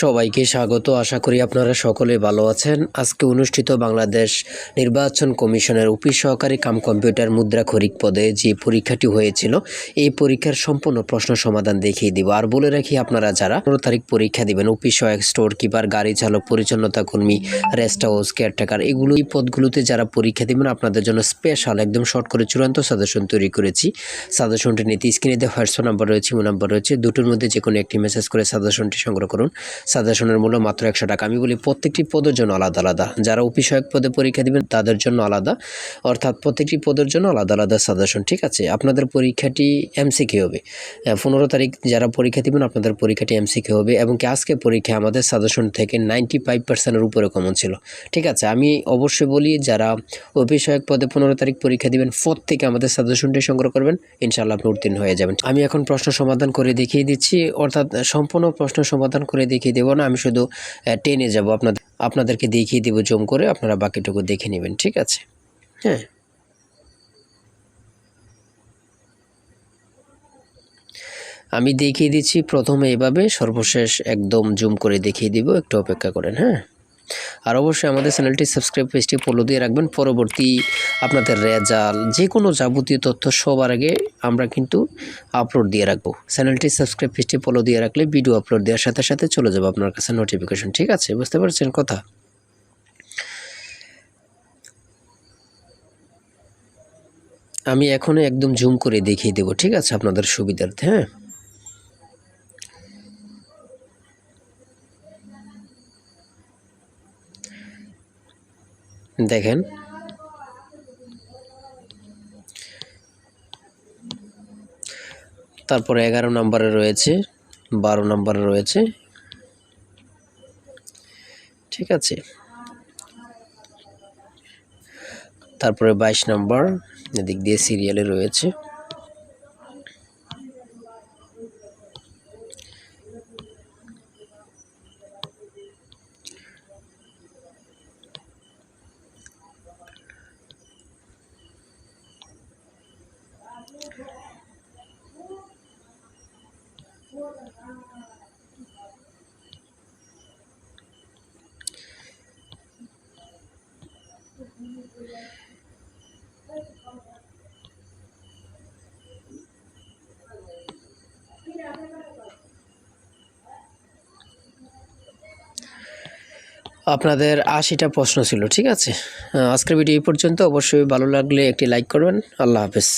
সবাইকে স্বাগত। আশা করি আপনারা সকলে ভালো আছেন। আজকে অনুষ্ঠিত বাংলাদেশ নির্বাচন কমিশনের অফিস সহকারী কাম কম্পিউটার মুদ্রা খরিক পদে যে পরীক্ষাটি হয়েছিল, এই পরীক্ষার সম্পূর্ণ প্রশ্ন সমাধান দেখিয়ে দিব। আর বলে রাখি, আপনারা যারা পনেরো তারিখ পরীক্ষা দিবেন, অফিস সহায়ক, স্টোর কিপার, গাড়ি চালক পরিচ্ছন্নতা কর্মী, রেস্ট হাউস, কেয়ারটেকার, এগুলো এই পদগুলোতে যারা পরীক্ষা দিবেন, আপনাদের জন্য স্পেশাল একদম শর্ট করে চূড়ান্ত সাজেশন তৈরি করেছি। সাজেশনটি নিতে স্ক্রিনে দেওয়া হোয়াটসঅ্যাপ নাম্বার রয়েছে ইমো নাম্বার রয়েছে, দুটোর মধ্যে যে কোনো একটি মেসেজ করে সাজেশনটি সংগ্রহ করুন। সাজেশনের মূল্য মাত্র একশো টাকা। আমি বলি প্রত্যেকটি পদের জন্য আলাদা আলাদা। যারা অফিসয়ক পদে পরীক্ষা দিবেন, তাদের জন্য আলাদা। অর্থাৎ প্রত্যেকটি পদের জন্য আলাদা আলাদা সাজেশন, ঠিক আছে? আপনাদের পরীক্ষাটি এমসিকে হবে। পনেরো তারিখ যারা পরীক্ষা দিবেন, আপনাদের পরীক্ষাটি এমসিকে হবে এবং কি আজকে পরীক্ষা আমাদের সাজেশন থেকে নাইনটি ফাইভ পার্সেন্টের উপরে কমন ছিল। ঠিক আছে? আমি অবশ্যই বলি, যারা অফিসয়ক পদে পনেরো তারিখ পরীক্ষা দিবেন থেকে আমাদের সাজেশনটি সংগ্রহ করবেন। ইনশাআল্লাহ আপনি উত্তীর্ণ হয়ে যাবেন। আমি এখন প্রশ্ন সমাধান করে দেখিয়ে দিচ্ছি। অর্থাৎ সম্পূর্ণ প্রশ্ন সমাধান করে দেখিয়ে দেবো না, আমি শুধু টেনে যাব। আপনাদের, আপনাদেরকে দেখিয়ে দেবো জম করে, আপনারা বাকিটুকু দেখে নেবেন, ঠিক আছে? হ্যাঁ। আমি দেখিয়ে দিচ্ছি, প্রথমে এভাবে সর্বশেষ একদম জুম করে দেখিয়ে দিব, একটু অপেক্ষা করেন হ্যাঁ? আর অবশ্যই আমাদের চ্যানেলটি সাবস্ক্রাইব পেজটি ফলো দিয়ে রাখবেন। পরবর্তী আপনাদের রেজাল্ট যে কোনো যাবতীয় তথ্য সবার আগে আমরা কিন্তু আপলোড দিয়ে রাখব। চ্যানেলটি সাবস্ক্রাইব পেজটি ফলো দিয়ে রাখলে ভিডিও আপলোড দেওয়ার সাথে সাথে চলে যাবে আপনার কাছে নোটিফিকেশন ঠিক আছে? বুঝতে পারছেন কথা? আমি এখনই একদম জুম করে দেখিয়ে দেবো, ঠিক আছে, আপনাদের সুবিধার্থে হ্যাঁ? দেখেন। তারপরে এগারো নম্বরে রয়েছে, বারো নম্বরে রয়েছে। ঠিক আছে। তারপরে বাইশ নম্বর, এদিক দিয়ে সিরিয়ালে রয়েছে। আপনাদের আশিটা প্রশ্ন ছিল, ঠিক আছে? আজকের ভিডিও এই পর্যন্ত। অবশ্যই ভালো লাগলে একটি লাইক করবেন। আল্লাহ হাফেজ।